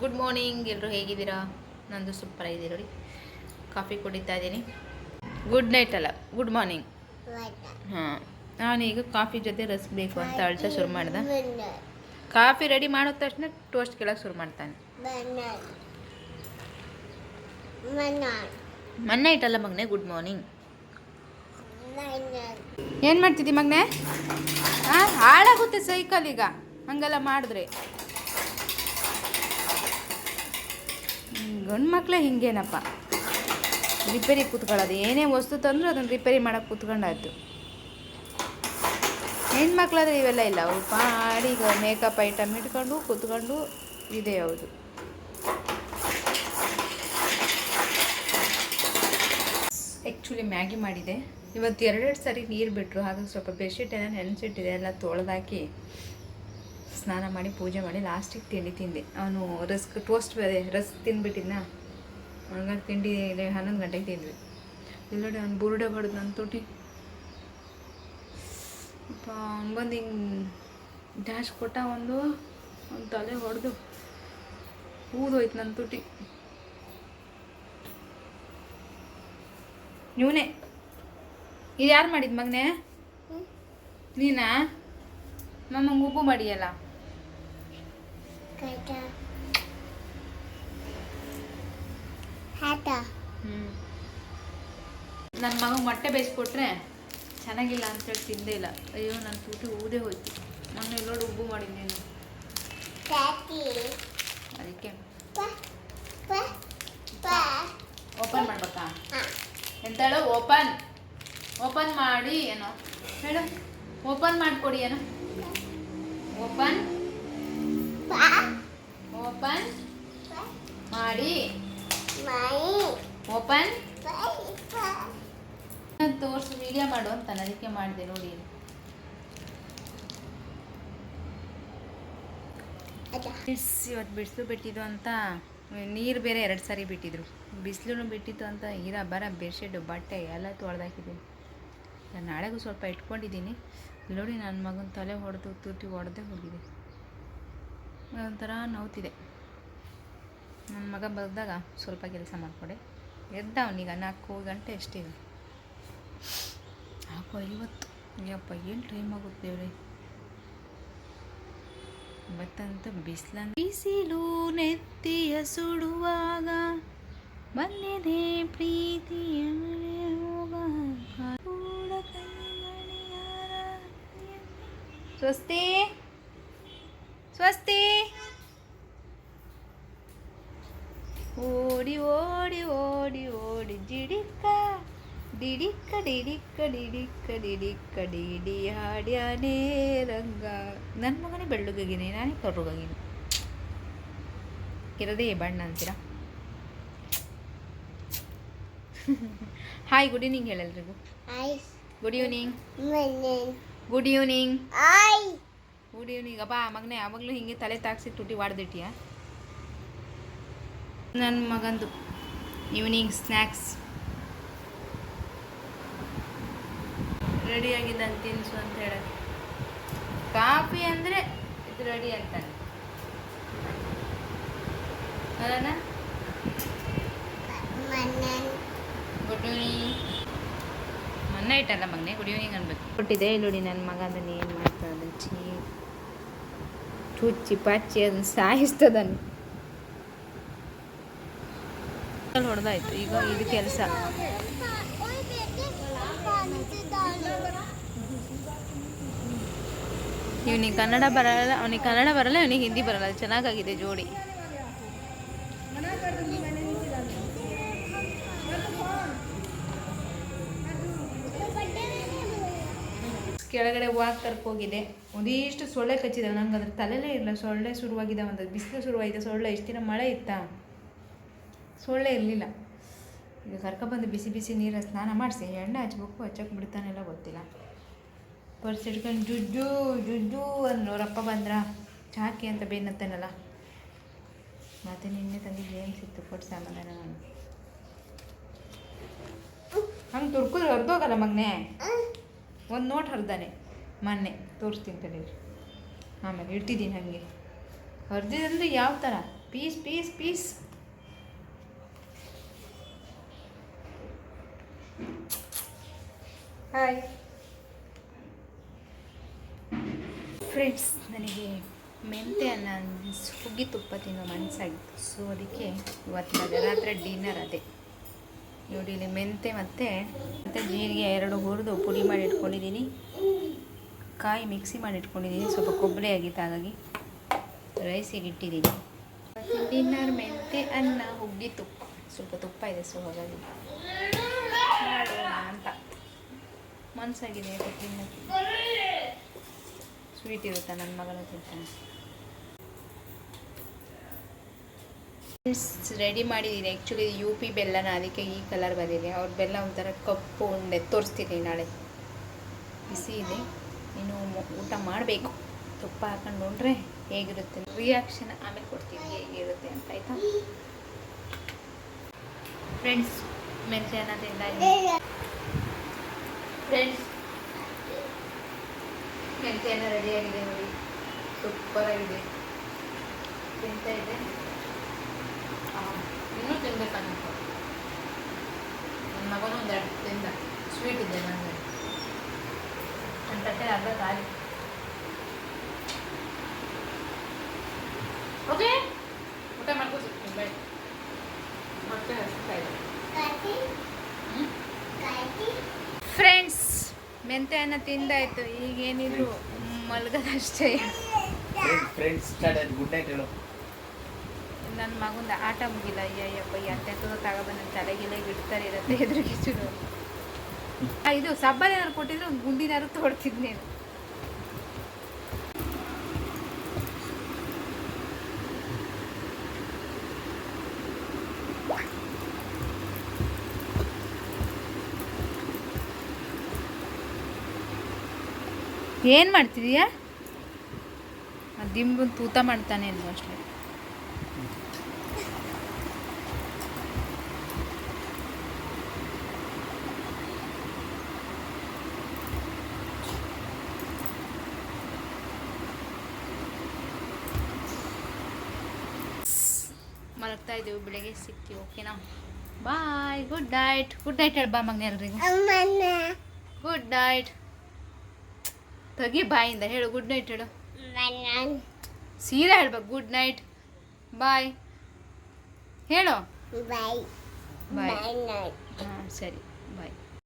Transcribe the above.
Good morning ಎಲ್ಲರೂ ಹೇಗಿದ್ದೀರಾ? ನಂದು ಸೂಪರ್ ಆಗಿದೆ ನೋಡಿ. ಕಾಫಿ ಕುಡಿತಾ ಇದ್ದೀನಿ. ಗುಡ್ ನೈಟ್ ಅಲ್ಲ ಗುಡ್ ಮಾರ್ನಿಂಗ್ ಹಾಂ, ನಾನೀಗ ಕಾಫಿ ಜೊತೆ ರಸ್ ಬೇಕು ಅಂತ ಅಳ್ತಾ ಶುರು ಮಾಡ್ದೆ. ಕಾಫಿ ರೆಡಿ ಮಾಡಿದ ತಕ್ಷಣ ಟೋಸ್ಟ್ ಕೇಳಕ್ಕೆ ಶುರು ಮಾಡ್ತಾನೆ. ಮೊನ್ನೆ ಇಟ್ಟಲ್ಲ ಮಗನೇ ಗುಡ್ ಮಾರ್ನಿಂಗ್ ಏನು ಮಾಡ್ತಿದ್ದಿ ಮಗನೇ? ಹಾಳಾಗುತ್ತೆ ಸೈಕಲ್ ಈಗ. ಹಂಗೆಲ್ಲ ಮಾಡಿದ್ರೆ. ಗಂಡು ಮಕ್ಕಳೇ ಹಿಂಗೇನಪ್ಪ? ರಿಪೇರಿ ಕೂತ್ಕೊಳ್ಳೋದು. ಏನೇ ವಸ್ತು ತಂದರೂ ಅದನ್ನು ರಿಪೇರಿ ಮಾಡೋಕ್ಕೆ ಕೂತ್ಕೊಂಡಾಯ್ತು. ಹೆಣ್ಮಕ್ಳಾದ್ರೆ ಇವೆಲ್ಲ ಇಲ್ಲ. ಅವ್ರು ಪಾಡಿ ಮೇಕಪ್ ಐಟಮ್ ಇಟ್ಕೊಂಡು ಕೂತ್ಕೊಂಡು ಇದೆ ಹೌದು. ಆ್ಯಕ್ಚುಲಿ ಮ್ಯಾಗಿ ಮಾಡಿದೆ. ಇವತ್ತು ಎರಡೆರಡು ಸರಿ ನೀರು ಬಿಟ್ಟರು ಹಾಗಾಗಿ ಸ್ವಲ್ಪ ಬೆಡ್ಶೀಟ್ ಎಲ್ಲ ನೆನೆಸಿಟ್ಟಿದೆ. ಎಲ್ಲ ತೊಳೆದಾಕಿ ಸ್ನಾನ ಮಾಡಿ ಪೂಜೆ ಮಾಡಿ ಲಾಸ್ಟಿಗೆ ತಿಂಡಿ ತಿಂದೆ. ಅವನು ರಸ್ಕ್ ಟೋಸ್ಟ್ ಬೇರೆ ರಸ್ಕ್ ತಿಂದ್ಬಿಟ್ಟಿದ್ನ? ಹಂಗಾಗಿ ತಿಂಡಿ ಹನ್ನೊಂದು ಗಂಟೆಗೆ ತಿಂದ್ವಿ. ಇಲ್ಲಿ ನೋಡಿ ಅವ್ನು ಬುರುಡೆ ಬಡ್ದು ನನ್ನ ತುಟಿ. ಅಪ್ಪ ಅವ್ನು ಬಂದು ಹಿಂಗೆ ಡ್ಯಾಶ್ ಕೊಟ್ಟ ಒಂದು ಒಂದು ತಲೆ ಹೊಡೆದು ಊದೋಯ್ತು ನನ್ನ ತುಟಿ. ಇವನೇ ಇದು ಯಾರು ಮಾಡಿದ ಮಗನೇ? ನೀನಾ? ಮಮ್ಮಂಗೆ ಉಪ್ಪು ಮಾಡಿಯಲ್ಲ? ನನ್ನ ಮಗ ಮೊಟ್ಟೆ ಬೇಯಿಸ್ಕೊಟ್ರೆ ಚೆನ್ನಾಗಿಲ್ಲ ಅಂತೇಳಿ ತಿಂದೇ ಇಲ್ಲ. ಅಯ್ಯೋ ನನ್ನ ತುಟಿ ಊದೇ ಹೋಯ್ತು. ಮೊನ್ನೆ ಎಲ್ಲೋಡು ಉಬ್ಬು ಮಾಡಿದ್ದೀನಿ ಅದಕ್ಕೆ. ಓಪನ್ ಮಾಡ್ಬೇಕಾ? ಎಂತ ಹೇಳು ಓಪನ್ ಓಪನ್ ಮಾಡಿ ಏನೋ. ಹೇಳು. ಓಪನ್ ಮಾಡಿಕೊಡಿ ಏನೋ. ಓಪನ್ ಓಪನ್ ತೋರಿಸಿ ವಿಡಿಯೋ ಮಾಡು ಅಂತ ಅದಕ್ಕೆ ಮಾಡಿದೆ ನೋಡಿ. ಇಟ್ಸ್ ಇವತ್ತು ಬಿಸಿಲು ಬಿಟ್ಟಿದ್ದು ಅಂತ. ನೀರು ಬೇರೆ ಎರಡು ಸಾರಿ ಬಿಟ್ಟಿದ್ರು. ಬಿಸಿಲು ಬಿಟ್ಟಿತ್ತು ಅಂತ ಇರ ಬರ ಬೆಡ್ಶೀಟು ಬಟ್ಟೆ ಎಲ್ಲ ತೊಳೆದಾಕಿದ್ದೀನಿ. ನಾನು ನಾಳೆಗೂ ಸ್ವಲ್ಪ ಇಟ್ಕೊಂಡಿದ್ದೀನಿ. ನೋಡಿ ನನ್ನ ಮಗನ ತಲೆ ಹೊಡೆದು ತುಟಿ ಹೊಡೆದೇ ಹೋಗಿದೆ. ಒಂಥರ ನೋವ್ತಿದೆ. ನನ್ನ ಮಗ ಬಗ್ದಾಗ ಸ್ವಲ್ಪ ಕೆಲಸ ಮಾಡಿಕೊಡೆ. ಎದ್ದ ಅವನೀಗ ನಾಲ್ಕು ಗಂಟೆ ಎಷ್ಟಿದೆ ನಾಲ್ಕು ಐವತ್ತು. ಯಪ್ಪ, ಏನು ಟೈಮ್ ಆಗುತ್ತೆ ರೀ ಮತ್ತಂತ ಬಿಸಿಲ ಬಿಸಿಲು ನೆತ್ತಿಯ ಸುಡುವಾಗ, ಬಂದಿದೆ ಪ್ರೀತಿಯ ಸ್ವಸ್ತಿ? ಸ್ವಸ್ತಿ? ಓಡಿ ಓಡಿ ಓಡಿ ಓಡಿ ಜಿಡಿಕ್ಕ ಡಿಡಿಕ್ಕ ಡಿಡಿಕ್ಕ ಡಿಡಿಕ್ಕ ಡಿಡಿಕ್ಕ ಡಿಡಿ ಹಾಡ್ಯಾನೇ ರಂಗ. ನನ್ನ ಮಗನೇ ಬೆಳ್ಳಗಾಗಿನಿ ನಾನೇ ಕರ್ರುಗಾಗಿನಿ. ಇರೋದೇ ಬಣ್ಣ ಅಂತೀರಾ? Hi good evening ಹೇಳಲ್ರಿಗೂ. Good evening good evening good evening ಅಬ್ಬಾ ಮಗನೇ ಯಾವಾಗಲೂ ಹಿಂಗೆ ತಲೆ ತಾಕ್ಸಿ ತುಟಿ ವಾಡ್ದಿಟ್ಟಿಯಾ? ನನ್ನ ಮಗಂದು. ಈವ್ನಿಂಗ್ ಸ್ನ್ಯಾಕ್ಸ್ ರೆಡಿಯಾಗಿದ್ದಾನೆ ತಿನ್ಸು ಅಂತ ಹೇಳಿ ಕಾಫಿ ಅಂದರೆ ಇದು ರೆಡಿ ಅಂತಾನೆ. ಅಲ್ಲಣ್ಣ ಗುಡ್ ಈವ್ನಿಂಗ್ ಮೊನ್ನೆ ಇಟ್ಟಲ್ಲ ಮಗನೆ? ಗುಡ್ ಈವ್ನಿಂಗ್ ಅನ್ಬೇಕು. ಕೊಟ್ಟಿದೆ ನೋಡಿ ನನ್ನ ಮಗ ಅದನ್ನು ಏನು ಮಾಡ್ತಾನೆ ಅದನ್ನು ಚೀ ಚುಚ್ಚಿ ಪಚ್ಚಿ ಅದನ್ನು ಸಾಯಿಸ್ತದನ್ನು ಹೊಡೆದಾಯ್ತು. ಈಗ ಇದು ಕೆಲಸ. ಇವನಿಗೆ ಕನ್ನಡ ಬರಲ್ಲ, ಅವನಿಗೆ ಕನ್ನಡ ಬರಲ್ಲ ಅವನಿಗೆ ಹಿಂದಿ ಬರಲ್ಲ. ಚೆನ್ನಾಗಾಗಿದೆ ಜೋಡಿ. ಕೆಳಗಡೆ ವಾಕ್ ಹೋಗಿದೆ. ಒಂದಿಷ್ಟು ಸೊಳ್ಳೆ ಕಚ್ಚಿದೆ ನಂಗೆ ಅದ್ರ ತಲೆಲೇ ಇಲ್ಲ. ಸೊಳ್ಳೆ ಶುರುವಾಗಿದೆ ಒಂದು ಬಿಸಿಲು ಶುರುವಾಗಿದೆ. ಸೊಳ್ಳೆ, ಇಷ್ಟು ದಿನ ಮಳೆ ಇತ್ತಾ? ಸೊಳ್ಳೆ ಇರಲಿಲ್ಲ. ಈಗ ಕರ್ಕೊಬಂದು ಬಿಸಿ ಬಿಸಿ ನೀರ ಸ್ನಾನ ಮಾಡಿಸಿ, ಎಣ್ಣೆ ಹಚ್ಬೇಕು ಹಚ್ಚಕ್ಕೆ ಬಿಡ್ತಾನೆಲ್ಲ ಗೊತ್ತಿಲ್ಲ. ಪರ್ಸ್ ಇಟ್ಕೊಂಡು ಜುಜ್ಜು ಜುಜ್ಜು ಅಂದ್ರು ಅವರಪ್ಪ ಬಂದ್ರ? ಚಾಕಿ ಅಂತ ಬೇನತ್ತಾನಲ್ಲ ಮತ್ತೆ ನಿನ್ನೆ ತಂದಿದ್ದು ಏನು ಸಿಕ್ತು ಕೊಟ್ಟು ಸಾಮಾನ ನಾನು. ಹಂಗೆ ತುರ್ಕಿದ್ರೆ ಹರಿದೋಗಲ್ಲ ಮಗನೆ. ಒಂದು ನೋಟ್ ಹರಿದಾನೆ, ಮೊನ್ನೆ ತೋರಿಸ್ತೀನಿ ತಡೀರಿ. ಆಮೇಲೆ ಇಡ್ತಿದ್ದೀನಿ ಹಾಗೆ. ಹರಿದಿದಂದ್ರೆ ಯಾವ ಥರ piece piece piece. Hi friends ನನಗೆ ಮೆಂತೆ ಅನ್ನ ಹುಗ್ಗಿ ತುಪ್ಪ ತಿನ್ನೋ ಮನಸ್ಸಾಗಿತ್ತು ಸೊ ಅದಕ್ಕೆ ಇವತ್ತು ರಾತ್ರಿ ಡಿನ್ನರ್ ಅದೇ. ನೋಡಿ, ಇಲ್ಲಿ ಮೆಂತೆ ಮತ್ತು ಮತ್ತು ಜೀರಿಗೆ ಎರಡು ಹುರಿದು ಪುಡಿ ಮಾಡಿ ಇಟ್ಕೊಂಡಿದ್ದೀನಿ. ಕಾಯಿ ಮಿಕ್ಸಿ ಮಾಡಿ ಇಟ್ಕೊಂಡಿದ್ದೀನಿ. ಸ್ವಲ್ಪ ಕೊಬ್ಬರಿ ಆಗಿತ್ತು ಹಾಗಾಗಿ ರೈಸಿಗೆ ಇಟ್ಟಿದ್ದೀನಿ. ಡಿನ್ನರ್ ಮೆಂತೆ ಅನ್ನ ಹುಗ್ಗಿ ತುಪ್ಪ. ಸ್ವಲ್ಪ ತುಪ್ಪ ಇದೆ ಸೊ ಹಾಗಾಗಿ ಮಾಡೋಣ ಅಂತ ಮನಸ್ಸಾಗಿದೆ ತಿನ್ನೋಕ್ಕೆ ಸ್ವೀಟ್ ಇರುತ್ತೆ ನನ್ನ ಮಗಳ ತಿಂತಾನೆ. ರೆಡಿ ಮಾಡಿದ್ದೀನಿ ಆ್ಯಕ್ಚುಲಿ ಯು ಪಿ ಬೆಲ್ಲನ ಅದಕ್ಕೆ ಈ ಕಲರ್ ಬಂದಿದೆ. ಅವ್ರ ಬೆಲ್ಲ ಒಂಥರ ಕಪ್ಪು ಉಂಡೆ ತೋರಿಸ್ತೀನಿ ನಾಳೆ. ಬಿಸಿ ಇದೆ. ಇನ್ನು ಊಟ ಮಾಡಬೇಕು. ತುಪ್ಪ ಹಾಕೊಂಡು ಉಂಡ್ರೆ ಹೇಗಿರುತ್ತೆ? ರಿಯಾಕ್ಷನ್ ಆಮೇಲೆ ಕೊಡ್ತೀನಿ ಹೇಗಿರುತ್ತೆ ಅಂತ, ಆಯಿತಾ? ಫ್ರೆಂಡ್ಸ್ ಮೆಂತೆ ತಿಂದ ಫ್ರೆಂಡ್ಸ್ ರೆಡಿ ರೆಡಿಯಾಗಿದೆ ನೋಡಿ ಸೂಪರ್ ಆಗಿದೆ ತಿಂತಾ ಇದೆ ಇನ್ನೂ ತಿನ್ಬೇಕನ್ನೋ ನನ್ನ ಮಗನೂ ಒಂದು ಎರಡು ತಿಂದ ಸ್ವೀಟ್ ಇದೆ ನನಗೆ ನನ್ನ ತಟ್ಟೆ ಅರ್ಧ ಖಾಲಿ ಓಕೆ ಊಟ ಮಾಡ್ಕೋ ಸಿಗ್ತೀನಿ ಬಾಯ್ ಮತ್ತೆ ಹಸ್ತಾ ಇದೆ ಫ್ರೆಂಡ್ಸ್ ಮೆಂತೆ ಅನ್ನ ತಿಂದಾಯ್ತು ಈಗೇನಿದ್ರು ಮಲಗದಷ್ಟೇ. ಫ್ರೆಂಡ್ಸ್ ಗುಡ್ ನೈಟ್ ಹೇಳು. ನನ್ನ ಮಗಂದ ಆಟ ಮುಗಿಲ್ಲ ಅಯ್ಯಯ್ಯಪ್ಪ ಎಂತೆಂಥದ್ದು ತಗೊಬಂದು ತಲೆಗಿಲೆ ಬಿಡ್ತಾರೆ ಇರುತ್ತೆ ಎದುರಿಗೆ ಚೂರು ಇದು ಸಬ್ಬರ್ ಏನಾರು ಕೊಟ್ಟಿದ್ರೆ ಒಂದು ಗುಂಡಿನಾರು ತೋಡ್ತಿದ್ನೇನು ಏನು ಮಾಡ್ತಿದೀಯಾ? ದಿಂಬು ತೂತ ಮಾಡ್ತಾನೆ ಇಲ್ವಾ ಅಷ್ಟೇ. ಮಲಗ್ತಾ ಇದ್ದೀವಿ ಬೆಳಿಗ್ಗೆ ಸಿಗ್ತೀವಿ ಓಕೆನಾ? Bye good night good night ಹೇಳಿ ಬಾ ಮಗನ ಎಲ್ರಿಗೂ. ಗುಡ್ ನೈಟ್ ತೆಗಿ ಬಾಯಿಂದ ಹೇಳು ಗುಡ್ ನೈಟ್ ಹೇಳು. ಸೀದಾ ಹೇಳ್ಬೇಕು ಗುಡ್ ನೈಟ್ ಬಾಯ್ ಹೇಳು. ಬಾಯ್ ಹಾಂ ಸರಿ.